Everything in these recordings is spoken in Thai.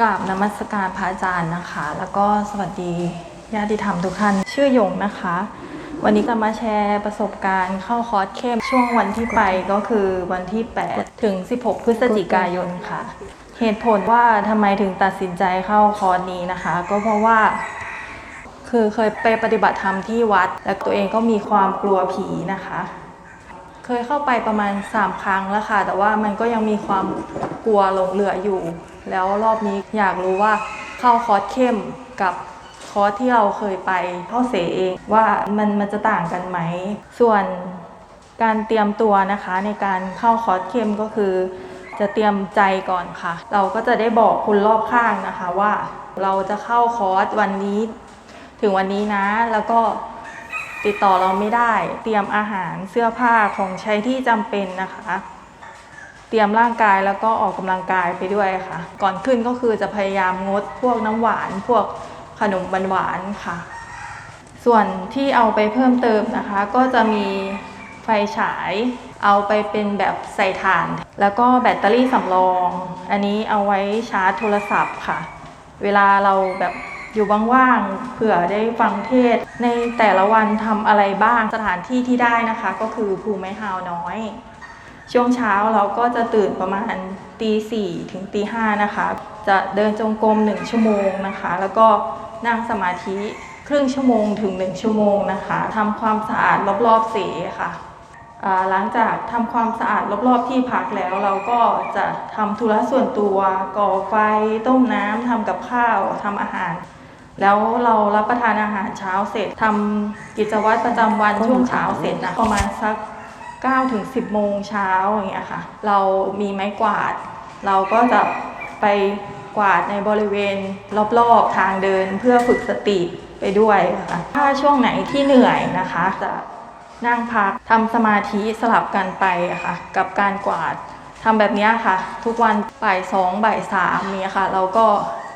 กราบนมัสการพระอาจารย์นะคะ แล้วก็สวัสดีญาติธรรมทุกท่านชื่อยงนะคะ วันนี้จะมาแชร์ประสบการณ์เข้าคอร์สเข้มช่วงวันที่ไปก็คือวันที่ 8 ถึง 16 พฤศจิกายนค่ะ เหตุผลว่าทำไมถึงตัดสินใจเข้าคอร์สนี้นะคะ ก็เพราะว่า คือเคยไปปฏิบัติธรรมที่วัด และตัวเองก็มีความกลัวผีนะคะ เคยเข้าไปประมาณ 3 ครั้งแล้วค่ะ แต่ว่ามันก็ยังมีความ กลัวหลงเหลืออยู่ แล้วรอบนี้อยากรู้ว่าเข้าคอร์สเข้มกับคอร์สที่เราเคยไปเข้าเสเองว่ามันมันจะต่างกันไหม ส่วนการเตรียมตัวนะคะในการเข้าคอร์สเข้มก็คือ จะเตรียมใจก่อนค่ะ เราก็จะได้บอกคนรอบข้างนะคะว่าเราจะเข้าคอร์สวันนี้ถึงวันนี้นะ แล้วก็ติดต่อเราไม่ได้ เตรียมอาหารเสื้อผ้าของใช้ที่จำเป็นนะคะ เตรียมร่างกายแล้วก็ออกกำลังกายไปด้วยค่ะ ก่อนขึ้นก็คือจะพยายามงดพวกน้ำหวาน พวกขนมหวานค่ะ ส่วนที่เอาไปเพิ่มเติมนะคะ ก็จะมีไฟฉายเอาไปเป็นแบบใส่ถ่าน แล้วก็แบตเตอรี่สำรอง อันนี้เอาไว้ชาร์จโทรศัพท์ค่ะ เวลาเราแบบอยู่ว่างๆเผื่อได้ฟังเทศ ในแต่ละวันทำอะไรบ้างสถานที่ที่ได้นะคะ ก็คือภูไม้ฮาวน้อย ช่วงเช้าเราก็จะตื่นประมาณตีสี่ถึงตีห้านะคะ จะเดินจงกรมหนึ่งชั่วโมงนะคะ แล้วก็นั่งสมาธิครึ่งชั่วโมงถึงหนึ่งชั่วโมงนะคะทำความสะอาดรอบๆเสค่ะหลังจากทำความสะอาดรอบๆที่พักแล้วเราก็จะทำธุระส่วนตัวก่อไฟต้มน้ำทำกับข้าวทำอาหาร แล้วเรารับประทานอาหารเช้าเสร็จทำกิจวัตรประจำวันช่วงเช้าเสร็จนะประมาณสัก 9ถึง10 โมงเช้าอย่างเงี้ยค่ะ เรามีไม้กวาด เราก็จะไปกวาดในบริเวณรอบๆทางเดินเพื่อฝึกสติไปด้วยค่ะถ้าช่วงไหนที่เหนื่อยนะคะ จะนั่งพักทำสมาธิสลับกันไปอะค่ะ กับการกวาดทำแบบนี้ค่ะ ทุกวันบ่ายสองบ่ายสามเนี่ยค่ะ เราก็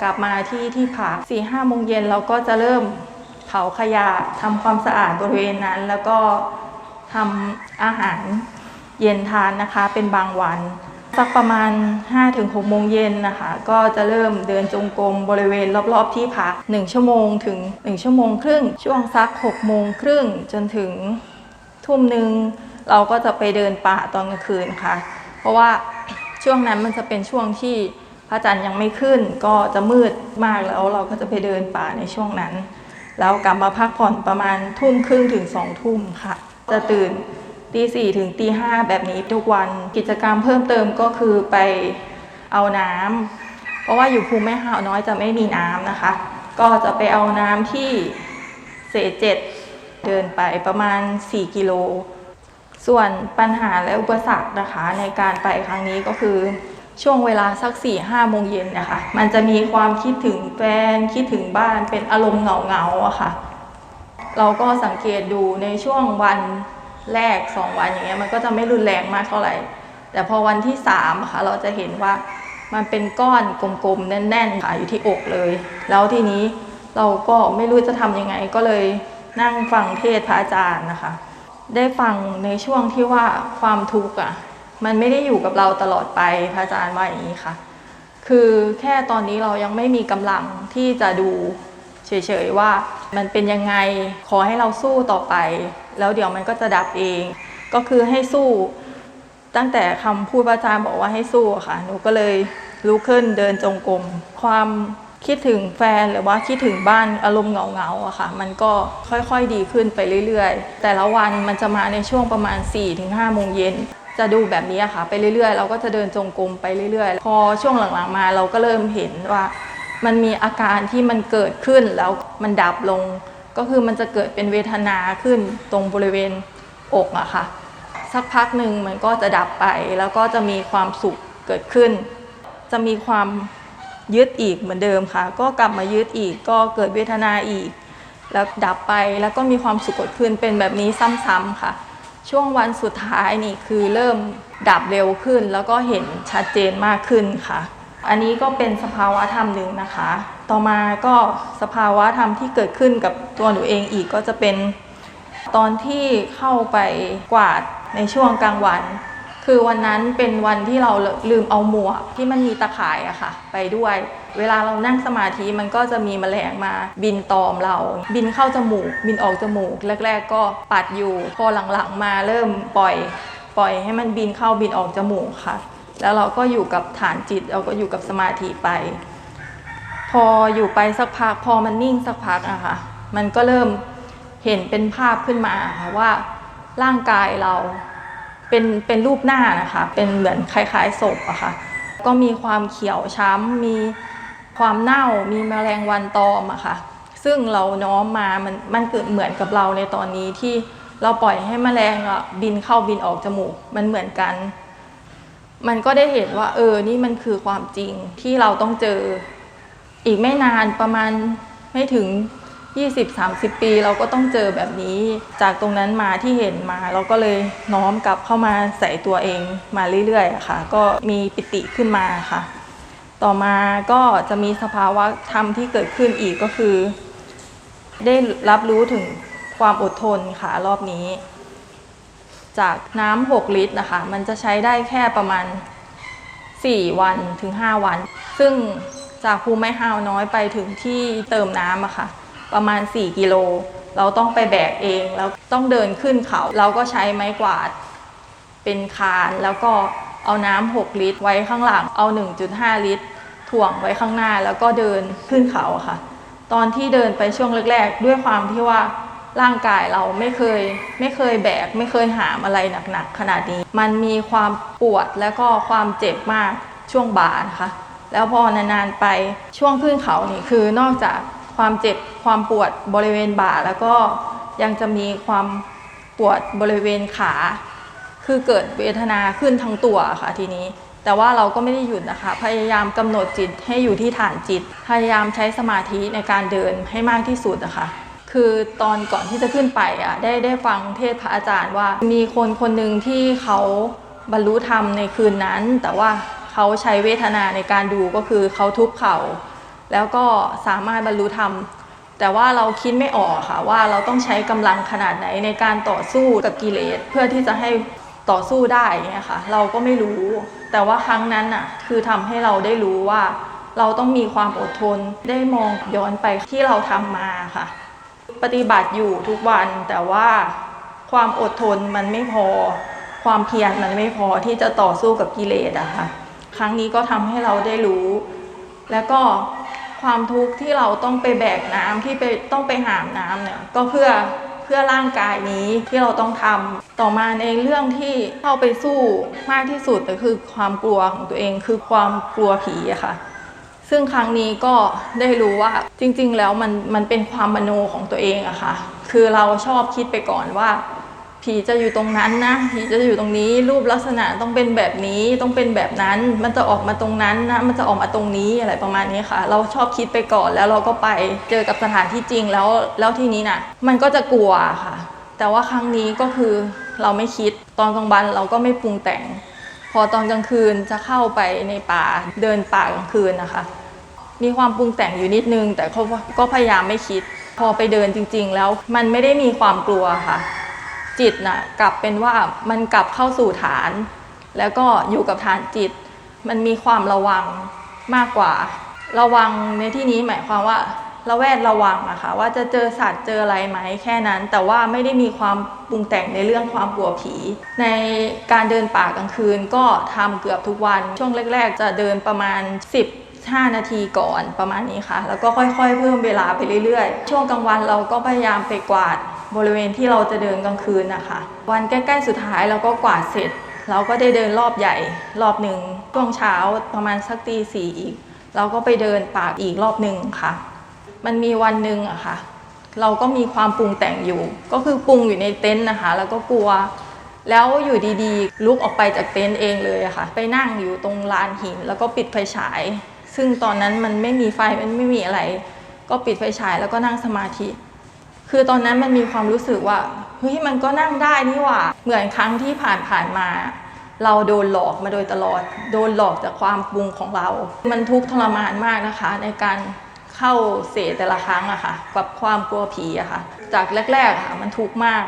กลับมาที่ที่พักสี่ห้าโมงเย็นเราก็จะเริ่มเผาขยะทำความสะอาดบริเวณนั้น แล้วก็ทำ อาหารเย็นทานนะคะเป็นบางวันสักประมาณ 5-6 โมงเย็นนะคะ ก็จะเริ่มเดินจงกรมบริเวณรอบๆที่พัก 1 ชั่วโมงถึง 1 ชั่วโมงครึ่ง ช่วงสัก 6 โมงครึ่งจนถึงทุ่มหนึ่งเราก็จะไปเดินป่าตอนกลางคืนค่ะ เพราะว่าช่วงนั้นมันจะเป็นช่วงที่พระจันทร์ยังไม่ขึ้นก็จะมืดมากแล้วเราก็จะไปเดินป่าในช่วงนั้น แล้วกลับมาพักผ่อนประมาณทุ่มครึ่งถึงสองทุ่มค่ะ จะตื่น ตีสี่ถึงตีห้าแบบนี้ทุกวันกิจกรรมเพิ่มเติมก็คือไปเอาน้ำเพราะว่าอยู่ภูมิแม่หาวน้อยจะไม่มีน้ำนะคะ ก็จะไปเอาน้ำที่เศษเจ็ดเดินไปประมาณ 4 กิโล ส่วนปัญหาและอุปสรรคนะคะ ในการไปครั้งนี้ก็คือช่วงเวลาสัก4ี่ห้าโมงเย็นนะคะ มันจะมีความคิดถึงแฟนคิดถึงบ้านเป็นอารมณ์เหงาๆอะค่ะ เราก็สังเกตดูในช่วงวัน แรก 2 วันอย่างเงี้ยมันก็จะไม่รุนแรงมากเท่าไหร่ แต่พอวันที่3ค่ะเราจะเห็นว่ามันเป็นก้อนกลมๆแน่นๆค่ะอยู่ที่อกเลย แล้วทีนี้เราก็ไม่รู้จะทำยังไงก็เลยนั่งฟังเทศพระอาจารย์นะคะ ได้ฟังในช่วงที่ว่าความทุกข์อะมันไม่ได้อยู่กับเราตลอดไปพระอาจารย์ว่าอย่างนี้ค่ะ คือแค่ตอนนี้เรายังไม่มีกำลังที่จะดู เฉยๆว่ามันเป็นยังไงขอให้เราสู้ต่อไป แล้วเดี๋ยวมันก็จะดับเอง ก็คือให้สู้ ตั้งแต่คำพูดพระอาจารย์บอกว่าให้สู้ค่ะ หนูก็เลยลุกขึ้นเดินจงกรมความคิดถึงแฟนหรือว่าคิดถึงบ้านอารมณ์เหงาๆอะค่ะ มันก็ค่อยๆดีขึ้นไปเรื่อยๆ แต่ละวันมันจะมาในช่วงประมาณ 4-5โมงเย็นจะดูแบบนี้ค่ะ ไปเรื่อยๆ เราก็จะเดินจงกรมไปเรื่อยๆ พอช่วงหลังๆมาเราก็เริ่มเห็นว่า มันมีอาการที่มันเกิดขึ้นแล้วมันดับลง ก็คือมันจะเกิดเป็นเวทนาขึ้นตรงบริเวณอกอะค่ะ สักพักหนึ่งมันก็จะดับไป แล้วก็จะมีความสุขเกิดขึ้น จะมีความยึดอีกเหมือนเดิมค่ะ ก็กลับมายึดอีกก็เกิดเวทนาอีก แล้วดับไปแล้วก็มีความสุขเกิดขึ้นเป็นแบบนี้ซ้ำๆค่ะ ช่วงวันสุดท้ายนี่คือเริ่มดับเร็วขึ้น แล้วก็เห็นชัดเจนมากขึ้นค่ะ อันนี้ก็เป็นสภาวะธรรมหนึ่งนะคะ ต่อมาก็สภาวะธรรมที่เกิดขึ้นกับตัวหนูเองอีกก็จะเป็นตอนที่เข้าไปกวาดในช่วงกลางวัน คือวันนั้นเป็นวันที่เราลืมเอาหมวกที่มันมีตะข่ายอะค่ะ ไปด้วย เวลาเรานั่งสมาธิมันก็จะมีแมลงมา บินตอมเรา บินเข้าจมูก บินออกจมูก แรก ๆ ก็ปัดอยู่ พอหลังๆมาเริ่มปล่อย ปล่อยให้มันบินเข้าบินออกจมูกค่ะ แล้วเราก็อยู่กับฐานจิต เราก็อยู่กับสมาธิไป พออยู่ไปสักพักพอมันนิ่งสักพักอะค่ะมันก็เริ่มเห็นเป็นภาพขึ้นมาค่ะว่าร่างกายเราเป็นเป็นรูปหน้านะคะ เป็นเหมือนคล้ายๆศพอะค่ะก็มีความเขียวช้ำมีความเน่ามีแมลงวันตอมอะค่ะซึ่งเราน้อมมามันมันเกิดเหมือนกับเราในตอนนี้ที่เราปล่อยให้แมลงอะบินเข้าบินออกจมูกมันเหมือนกัน มันก็ได้เห็นว่า เออ นี่มันคือความจริงที่เราต้องเจอ อีกไม่นานประมาณไม่ถึง 20-30 ปีเราก็ต้องเจอแบบนี้ จากตรงนั้นมาที่เห็นมา เราก็เลยน้อมกลับเข้ามาใส่ตัวเองมาเรื่อยๆค่ะ ก็มีปิติขึ้นมาค่ะ ต่อมาก็จะมีสภาวะธรรมที่เกิดขึ้นอีกก็คือ ได้รับรู้ถึงความอดทนค่ะรอบนี้ จากน้ำ6ลิตรนะคะ มันจะใช้ได้แค่ประมาณ 4 วันถึง 5 วัน ซึ่งจากภูไม้ฮาวน้อยไปถึงที่เติมน้ำอะค่ะ ประมาณ 4 กิโล เราต้องไปแบกเอง แล้วต้องเดินขึ้นเขา เราก็ใช้ไม้กวาดเป็นคานแล้วก็เอาน้ำ6ลิตร ไว้ข้างหลัง เอา 1.5 ลิตร ถ่วงไว้ข้างหน้าแล้วก็เดินขึ้นเขาอะค่ะ ตอนที่เดินไปช่วงแรกๆ ด้วยความที่ว่า ร่างกายเราไม่เคยไม่เคยแบก ไม่เคยหามอะไรหนักๆขนาดนี้ มันมีความปวดแล้วก็ความเจ็บมากช่วงบ่านะคะแล้วพอนานๆไปช่วงขึ้นเขานี่คือนอกจากความเจ็บความปวดบริเวณบ่า แล้วก็ยังจะมีความปวดบริเวณขา คือเกิดเวทนาขึ้นทั้งตัวค่ะทีนี้ แต่ว่าเราก็ไม่ได้หยุดนะคะ พยายามกำหนดจิตให้อยู่ที่ฐานจิต พยายามใช้สมาธิในการเดินให้มากที่สุดนะคะ คือตอนก่อนที่จะขึ้นไปอะได้ได้ฟังเทศพระอาจารย์ว่า มีคนคนหนึ่งที่เขาบรรลุธรรมในคืนนั้น แต่ว่าเขาใช้เวทนาในการดูก็คือเขาทุบเข่า แล้วก็สามารถบรรลุธรรม แต่ว่าเราคิดไม่ออกค่ะว่าเราต้องใช้กำลังขนาดไหนในการต่อสู้กับกิเลสเพื่อที่จะให้ต่อสู้ได้เนี่ยค่ะเราก็ไม่รู้ แต่ว่าครั้งนั้นน่ะคือทำให้เราได้รู้ว่า เราต้องมีความอดทนได้มองย้อนไปที่เราทำมาค่ะ ปฏิบัติอยู่ทุกวันแต่ว่าความอดทนมันไม่พอ ความเพียรมันไม่พอที่จะต่อสู้กับกิเลสอะค่ะครั้งนี้ก็ทำให้เราได้รู้ แล้วก็ความทุกข์ที่เราต้องไปแบกน้ำที่ไปต้องไปหามน้ำเนี่ยก็เพื่อเพื่อร่างกายนี้ที่เราต้องทำต่อมาในเรื่องที่เข้าไปสู้มากที่สุดก็คือความกลัวของตัวเองคือความกลัวผีอะค่ะ ซึ่งครั้งนี้ก็ได้รู้ว่าจริงๆ แล้วมันมันเป็นความมโนของตัวเองอะค่ะ คือเราชอบคิดไปก่อนว่า ผีจะอยู่ตรงนั้นนะ ผีจะอยู่ตรงนี้ รูปลักษณะต้องเป็นแบบนี้ ต้องเป็นแบบนั้น มันจะออกมาตรงนั้นนะ มันจะออกมาตรงนี้อะไรประมาณนี้ค่ะ เราชอบคิดไปก่อนแล้วเราก็ไปเจอกับสถานที่จริงแล้ว แล้วทีนี้น่ะ มันก็จะกลัวค่ะ แต่ว่าครั้งนี้ก็คือเราไม่คิด ตอนกลางวันเราก็ไม่ปรุงแต่ง พอตอนกลางคืนจะเข้าไปในป่าเดินป่ากลางคืนนะคะ มีความปรุงแต่งอยู่นิดนึง แต่ก็ก็พยายามไม่คิด พอไปเดินจริง ๆ แล้วมันไม่ได้มีความกลัวค่ะ จิตน่ะกลับเป็นว่ามันกลับเข้าสู่ฐาน แล้วก็อยู่กับฐานจิต มันมีความระวังมากกว่า ระวังในที่นี้หมายความว่า ระแวดระวังอะค่ะว่าจะเจอสัตว์เจออะไรไหมแค่นั้น แต่ว่าไม่ได้มีความปรุงแต่งในเรื่องความกลัวผี ในการเดินป่ากลางคืนก็ทำเกือบทุกวัน ช่วงแรก ๆ จะเดินประมาณ 10 5 นาทีก่อนประมาณนี้ค่ะ แล้วก็ค่อยๆ เพิ่มเวลาไปเรื่อยๆ ช่วงกลางวันเราก็พยายามไปกวาดบริเวณที่เราจะเดินกลางคืนนะคะ วันใกล้ๆสุดท้ายเราก็กวาดเสร็จ เราก็ได้เดินรอบใหญ่รอบหนึ่งช่วงเช้าประมาณสักตีสี่อีก เราก็ไปเดินป่าอีกรอบหนึ่งค่ะ มันมีวันหนึ่งอะค่ะ เราก็มีความปรุงแต่งอยู่ ก็คือปรุงอยู่ในเต็นท์นะคะ แล้วก็กลัว แล้วอยู่ดีๆ ลุกออกไปจากเต็นท์เองเลยอะค่ะ ไปนั่งอยู่ตรงลานหิน แล้วก็ปิดไฟฉาย ซึ่งตอนนั้นมันไม่มีไฟมันไม่มีอะไร ก็ปิดไฟฉายแล้วก็นั่งสมาธิ คือตอนนั้นมันมีความรู้สึกว่าเฮ้ยมันก็นั่งได้นี่หว่า เหมือนครั้งที่ผ่านผ่านๆมาเราโดนหลอกมาโดยตลอด โดนหลอกจากความปรุงของเรา มันทุกข์ทรมานมากนะคะ ในการ เข้าเสแต่ละครั้งอะค่ะ กับความกลัวผีอะค่ะ จากแรกๆอะค่ะมันทุกข์มาก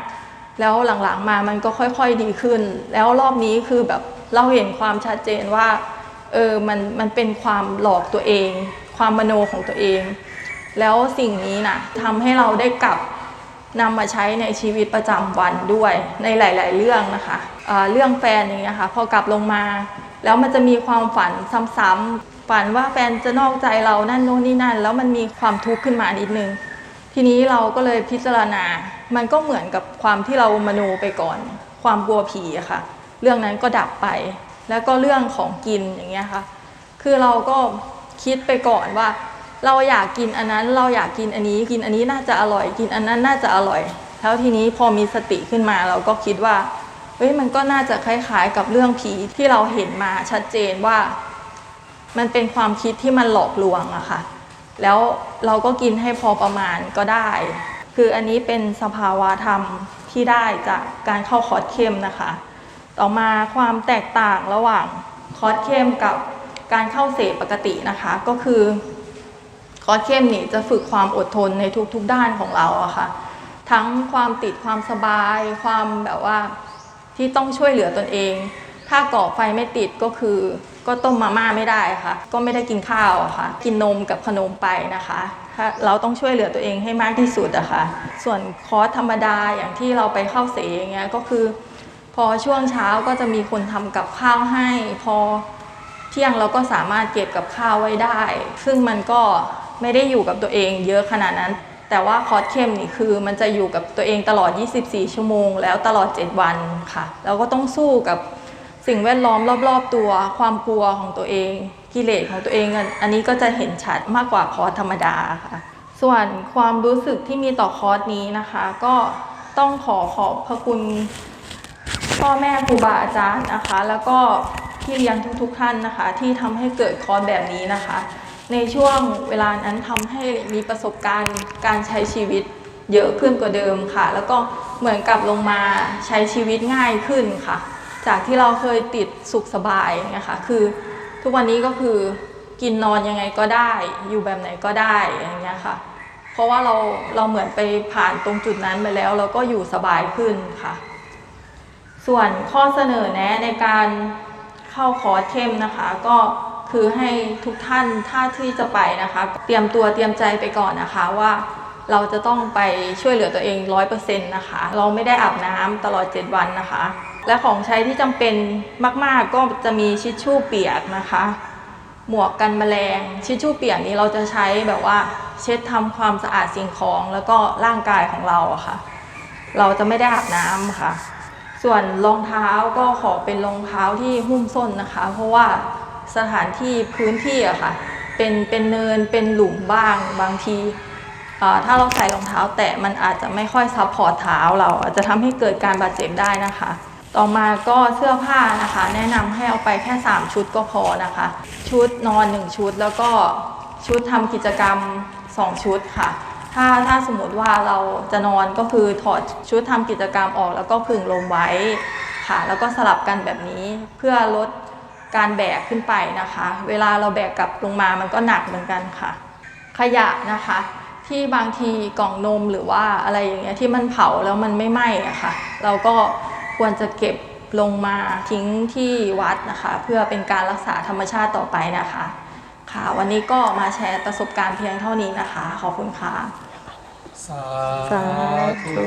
แล้วหลังๆมามันก็ค่อยๆดีขึ้น แล้วรอบนี้คือแบบเราเห็นความชัดเจนว่าเออมันมันเป็นความหลอกตัวเอง ความมโนของตัวเอง แล้วสิ่งนี้นะทำให้เราได้กลับนำมาใช้ในชีวิตประจำวันด้วยในหลาย ๆ เรื่องนะคะอ่าเรื่องแฟนอย่างเงี้ยค่ะพอกลับลงมา แล้วมันจะมีความฝันซ้ำๆ ฝันว่าแฟนจะนอกใจเรานั่นโน่นนี่นั่น แล้วมันมีความทุกข์ขึ้นมานิดนึง ทีนี้เราก็เลยพิจารณา มันก็เหมือนกับความที่เรามโนไปก่อน ความกลัวผีอะค่ะ เรื่องนั้นก็ดับไป แล้วก็เรื่องของกินอย่างเงี้ยค่ะ คือเราก็คิดไปก่อนว่า เราอยากกินอันนั้น เราอยากกินอันนี้ กินอันนี้น่าจะอร่อย กินอันนั้นน่าจะอร่อย แล้วทีนี้พอมีสติขึ้นมาเราก็คิดว่าเฮ้ยมันก็น่าจะคล้ายๆ กับเรื่องผีที่เราเห็นมาชัดเจนว่า มันเป็นความคิดที่มันหลอกลวงอะค่ะ แล้วเราก็กินให้พอประมาณก็ได้ คืออันนี้เป็นสภาวะธรรมที่ได้จากการเข้าคอร์สเข้มนะคะ ต่อมาความแตกต่างระหว่างคอร์สเข้มกับการเข้าเสพปกตินะคะ ก็คือคอร์สเข้มนี่จะฝึกความอดทนในทุกๆด้านของเราอะค่ะ ทั้งความติดความสบาย ความแบบว่าที่ต้องช่วยเหลือตนเอง ถ้าก่อไฟไม่ติดก็คือ ก็ต้มมาม่าไม่ได้ค่ะ ก็ไม่ได้กินข้าวค่ะ กินนมกับขนมไปนะคะถ้าเราต้องช่วยเหลือตัวเองให้มากที่สุดอะค่ะ ส่วนคอร์สธรรมดาอย่างที่เราไปเข้าเสอย่างเงี้ยก็คือ พอช่วงเช้าก็จะมีคนทำกับข้าวให้ พอเที่ยงเราก็สามารถเก็บกับข้าวไว้ได้ ซึ่งมันก็ไม่ได้อยู่กับตัวเองเยอะขนาดนั้น แต่ว่าคอร์สเข้มนี่คือ มันจะอยู่กับตัวเองตลอด 24 ชั่วโมง แล้วตลอด 7 วันค่ะ เราก็ต้องสู้กับ สิ่งแวดล้อมรอบ ๆ ตัว ความกลัวของตัวเอง กิเลสของตัวเองอันนี้ก็จะเห็นชัดมากกว่าคอร์สธรรมดาค่ะ ส่วนความรู้สึกที่มีต่อคอร์สนี้นะคะ ก็ต้องขอขอบพระคุณพ่อแม่ครูบาอาจารย์นะคะ แล้วก็พี่เลี้ยงทุก ๆ ท่านนะคะ ที่ทำให้เกิดคอร์สแบบนี้นะคะ ในช่วงเวลานั้นทำให้มีประสบการณ์การใช้ชีวิตเยอะขึ้นกว่าเดิมค่ะ แล้วก็เหมือนกับลงมาใช้ชีวิตง่ายขึ้นค่ะ จากที่เราเคยติดสุขสบายนะคะคือทุกวันนี้ก็คือกินนอนยังไงก็ได้ อยู่แบบไหนก็ได้อย่างเงี้ยค่ะ เพราะว่าเราเราเหมือนไปผ่านตรงจุดนั้นไปแล้ว เราก็อยู่สบายขึ้นค่ะ ส่วนข้อเสนอแนะในการเข้าคอร์สเข้มนะคะ ก็คือให้ทุกท่านถ้าที่จะไปนะคะ เตรียมตัวเตรียมใจไปก่อนนะคะว่า เราจะต้องไปช่วยเหลือตัวเองร้อยเปอร์เซ็นต์นะคะ เราไม่ได้อาบน้ำตลอด 7 วันนะคะ และของใช้ที่จำเป็นมากๆก็จะมีชิชชู่เปียกนะคะ หมวกกันแมลง ชิชชู่เปียกนี้เราจะใช้แบบว่าเช็ดทำความสะอาดสิ่งของแล้วก็ร่างกายของเราอะค่ะ เราจะไม่ได้อาบน้ำค่ะ ส่วนรองเท้าก็ขอเป็นรองเท้าที่หุ้มส้นนะคะ เพราะว่าสถานที่พื้นที่อะค่ะ เป็นเป็นเนินเป็นหลุมบ้างบางที ถ้าเราใส่รองเท้าแตะมันอาจจะไม่ค่อยซับพอร์ตเท้าเราอาจจะทำให้เกิดการบาดเจ็บได้นะคะ ต่อมาก็เสื้อผ้านะคะ แนะนำให้เอาไปแค่ 3 ชุดก็พอนะคะ ชุดนอน 1 ชุดแล้วก็ชุดทำกิจกรรม 2 ชุดค่ะ ถ้าถ้าสมมติว่าเราจะนอนก็คือถอดชุดทำกิจกรรมออก แล้วก็ผึ่งลมไว้ค่ะ แล้วก็สลับกันแบบนี้เพื่อลดการแบกขึ้นไปนะคะ เวลาเราแบกกลับลงมามันก็หนักเหมือนกันค่ะ ขยะนะคะ ที่บางทีกล่องนมหรือว่าอะไรอย่างเงี้ยที่มันเผาแล้วมันไม่ไหม้อะค่ะ เราก็ควรจะเก็บลงมาทิ้งที่วัดนะคะ เพื่อเป็นการรักษาธรรมชาติต่อไปนะคะ ค่ะ วันนี้ก็มาแชร์ประสบการณ์เพียงเท่านี้นะคะ ขอบคุณค่ะ สาธุ